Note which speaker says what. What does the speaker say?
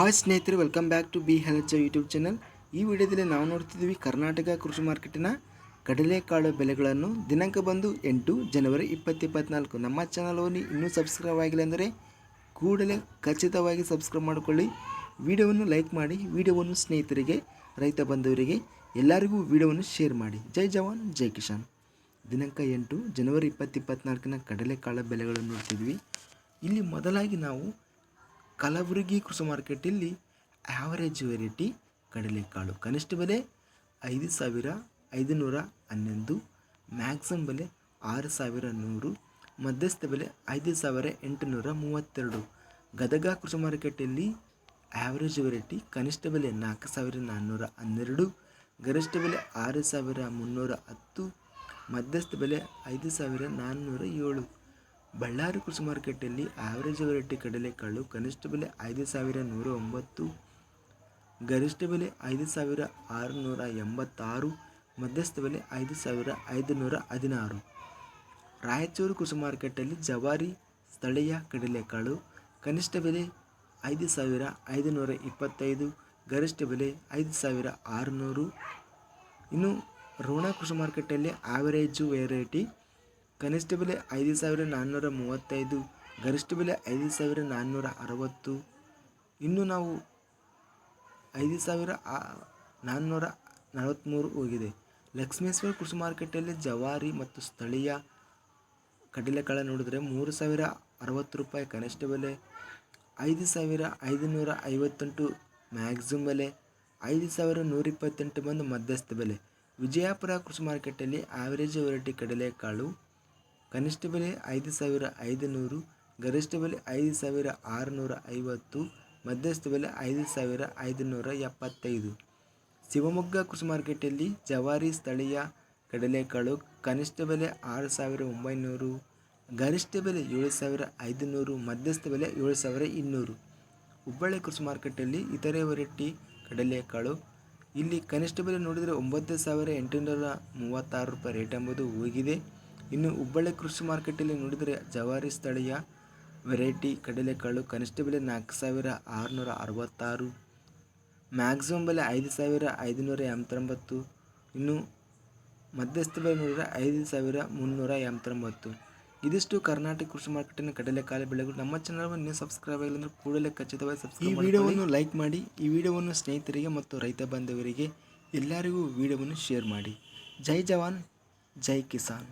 Speaker 1: Hi ಸ್ನೇಹಿತರೆ welcome back to B health YouTube channel ಈ ವಿಡಿಯೋದಲ್ಲಿ ನಾವು ನೋಡ್ತಿದ್ದೀವಿ ಕರ್ನಾಟಕ ಕೃಷಿ ಮಾರ್ಕೆಟಿನ ಕಡಲೆಕಾಳು ಬೆಲೆಗಳನ್ನು ದಿನಾಂಕ ಬಂದು ಎಂಟು ಜನವರಿ ಇಪ್ಪತ್ತು ಇಪ್ಪತ್ನಾಲ್ಕು. ನಮ್ಮ ಚಾನಲನ್ನು ಇನ್ನೂ ಸಬ್ಸ್ಕ್ರೈಬ್ ಆಗಿಲ್ಲ ಅಂದರೆ ಕೂಡಲೇ ಖಚಿತವಾಗಿ ಸಬ್ಸ್ಕ್ರೈಬ್ ಮಾಡಿಕೊಳ್ಳಿ. ವಿಡಿಯೋವನ್ನು ಲೈಕ್ ಮಾಡಿ, ವಿಡಿಯೋವನ್ನು ಸ್ನೇಹಿತರಿಗೆ, ರೈತ ಬಂಧುವರಿಗೆ ಎಲ್ಲರಿಗೂ ವಿಡಿಯೋವನ್ನು ಶೇರ್ ಮಾಡಿ. ಜೈ ಜವಾನ್, ಜೈ ಕಿಶಾನ್ ದಿನಾಂಕ ಎಂಟು ಜನವರಿ ಇಪ್ಪತ್ತು ಇಪ್ಪತ್ನಾಲ್ಕನ ಕಡಲೆಕಾಳು ಬೆಲೆಗಳನ್ನು ನೋಡ್ತಿದ್ವಿ ಇಲ್ಲಿ ಮೊದಲಾಗಿ ನಾವು ಕಲಬುರಗಿ ಕೃಷಿ ಮಾರ್ಕೆಟಲ್ಲಿ ಆವರೇಜ್ ವೆರೈಟಿ ಕಡಲೆಕಾಳು ಕನಿಷ್ಠ ಬೆಲೆ ಐದು ಸಾವಿರ ಐದುನೂರ ಹನ್ನೊಂದು ಮ್ಯಾಕ್ಸಿಮಮ್ ಬೆಲೆ ಆರು ಸಾವಿರ ನೂರು, ಮಧ್ಯಸ್ಥ ಬೆಲೆ ಐದು ಸಾವಿರ ಎಂಟುನೂರ ಮೂವತ್ತೆರಡು. ಗದಗ ಕೃಷಿ ಮಾರ್ಕೆಟಲ್ಲಿ ಆವರೇಜ್ ವೆರೈಟಿ ಕನಿಷ್ಠ ಬೆಲೆ ನಾಲ್ಕು ಸಾವಿರ ನಾನ್ನೂರ ಹನ್ನೆರಡು, ಗರಿಷ್ಠ ಬೆಲೆ ಆರು ಸಾವಿರ ಮುನ್ನೂರ ಹತ್ತು, ಮಧ್ಯಸ್ಥ ಬೆಲೆ ಐದು ಸಾವಿರ ನಾನ್ನೂರ ಏಳು. ಬಳ್ಳಾರಿ ಕೃಷಿ ಮಾರುಕಟ್ಟೆಯಲ್ಲಿ ಆವರೇಜ್ ವೆರೈಟಿ ಕಡಲೆಕಾಳು, ಕನಿಷ್ಠ ಬೆಲೆ ಐದು ಸಾವಿರ ನೂರ ಒಂಬತ್ತು, ಗರಿಷ್ಠ ಬೆಲೆ ಐದು ಸಾವಿರ ಆರುನೂರ ಎಂಬತ್ತಾರು, ಮಧ್ಯಸ್ಥ ಬೆಲೆ ಐದು ಸಾವಿರ ಐದುನೂರ ಹದಿನಾರು. ರಾಯಚೂರು ಕೃಷಿ ಮಾರುಕಟ್ಟೆಯಲ್ಲಿ ಜವಾರಿ, ಸ್ಥಳೀಯ ಕಡಲೆಕಾಳು, ಕನಿಷ್ಠ ಬೆಲೆ ಐದು ಸಾವಿರ ಐದುನೂರ ಇಪ್ಪತ್ತೈದು, ಗರಿಷ್ಠ ಬೆಲೆ ಐದು ಸಾವಿರ ಆರುನೂರು. ಇನ್ನು ರೋಣ ಕೃಷಿ ಮಾರುಕಟ್ಟೆಯಲ್ಲಿ ಆವರೇಜು ವೆರೈಟಿ ಕನಿಷ್ಠ ಬೆಲೆ ಐದು ಸಾವಿರ ನಾನ್ನೂರ ಮೂವತ್ತೈದು, ಗರಿಷ್ಠ ಬೆಲೆ ಐದು ಸಾವಿರ ನಾನ್ನೂರ ಅರವತ್ತು. ಇನ್ನು ನಾವು ಐದು ಸಾವಿರ ನಾನ್ನೂರ ನಲವತ್ತ್ಮೂರು ಹೋಗಿದೆ. ಲಕ್ಷ್ಮೇಶ್ವರ ಕೃಷಿ ಮಾರ್ಕೆಟಲ್ಲಿ ಜವಾರಿ ಮತ್ತು ಸ್ಥಳೀಯ ಕಡಲೆಕಾಳು ನೋಡಿದ್ರೆ ಮೂರು ಸಾವಿರ ಅರವತ್ತು ರೂಪಾಯಿ ಕನಿಷ್ಠ ಬೆಲೆ, ಐದು ಸಾವಿರ ಐದುನೂರ ಐವತ್ತೆಂಟು ಮ್ಯಾಕ್ಸಿಮಮ್ ಬೆಲೆ, ಐದು ಸಾವಿರ ನೂರ ಇಪ್ಪತ್ತೆಂಟು ಬಂದು ಮಧ್ಯಸ್ಥ ಬೆಲೆ. ವಿಜಯಪುರ ಕೃಷಿ ಮಾರ್ಕೆಟಲ್ಲಿ ಆವರೇಜ್ ವೆರೈಟಿ ಕಡಲೆಕಾಳು ಕನಿಷ್ಠ ಬೆಲೆ ಐದು ಸಾವಿರ ಐದುನೂರು, ಗರಿಷ್ಠ ಬೆಲೆ ಐದು ಸಾವಿರ ಆರುನೂರ ಐವತ್ತು, ಮಧ್ಯಸ್ಥ ಬೆಲೆ ಐದು ಸಾವಿರ ಐದುನೂರ ಎಪ್ಪತ್ತೈದು. ಶಿವಮೊಗ್ಗ ಕೃಷಿ ಮಾರ್ಕೆಟಲ್ಲಿ ಜವಾರಿ ಸ್ಥಳೀಯ ಕಡಲೆಕಾಳು ಕನಿಷ್ಠ ಬೆಲೆ ಆರು ಸಾವಿರ ಒಂಬೈನೂರು, ಗರಿಷ್ಠ ಬೆಲೆ ಏಳು ಸಾವಿರ ಐದುನೂರು, ಮಧ್ಯಸ್ಥ ಬೆಲೆ ಏಳು ಸಾವಿರ ಇನ್ನೂರು. ಹುಬ್ಬಳ್ಳಿ ಕೃಷಿ ಮಾರ್ಕೆಟಲ್ಲಿ ಇತರೆ ವೆರೈಟಿ ಕಡಲೆಕಾಳು. ಇಲ್ಲಿ ಕನಿಷ್ಠ ಬೆಲೆ ನೋಡಿದರೆ ಒಂಬತ್ತು ಸಾವಿರ ಎಂಟುನೂರ ಮೂವತ್ತಾರು ರೂಪಾಯಿ ರೇಟ್ ಎಂಬುದು ಹೋಗಿದೆ ಇನ್ನು ಹುಬ್ಬಳ್ಳಿ ಕೃಷಿ ಮಾರ್ಕೆಟಲ್ಲಿ ನೋಡಿದರೆ ಜವಾರಿ ಸ್ಥಳೀಯ ವೆರೈಟಿ ಕಡಲೆಕಾಳು ಕನಿಷ್ಠ ಬೆಲೆ ನಾಲ್ಕು ಸಾವಿರ ಆರುನೂರ ಅರವತ್ತಾರು ಮ್ಯಾಕ್ಸಿಮಮ್ ಬೆಲೆ ಐದು ಸಾವಿರ ಐದುನೂರ ಎಂಬತ್ತೊಂಬತ್ತು ಇನ್ನು ಮಧ್ಯಸ್ಥ ಬೆಲೆ ನೋಡಿದರೆ ಐದು ಸಾವಿರ ಮುನ್ನೂರ ಎಂಬತ್ತೊಂಬತ್ತು. ಇದಿಷ್ಟು ಕರ್ನಾಟಕ ಕೃಷಿ ಮಾರ್ಕೆಟಿನ ಕಡಲೆಕಾಳು ಬೆಳೆಗಳು. ನಮ್ಮ ಚಾನಲ್ವನ್ನು ನೀವು ಸಬ್ಸ್ಕ್ರೈಬ್ ಆಗಿಲ್ಲ ಅಂದರೆ ಕೂಡಲೇ ಖಚಿತವಾಗಿ ಸಬ್ಸ್ಕ್ರೈಬ್ ಈ ವಿಡಿಯೋವನ್ನು ಲೈಕ್ ಮಾಡಿ ಈ ವಿಡಿಯೋವನ್ನು ಸ್ನೇಹಿತರಿಗೆ ಮತ್ತು ರೈತ ಬಾಂಧವರಿಗೆ ಎಲ್ಲರಿಗೂ ವಿಡಿಯೋವನ್ನು ಶೇರ್ ಮಾಡಿ. ಜೈ ಜವಾನ್ ಜೈ ಕಿಸಾನ್.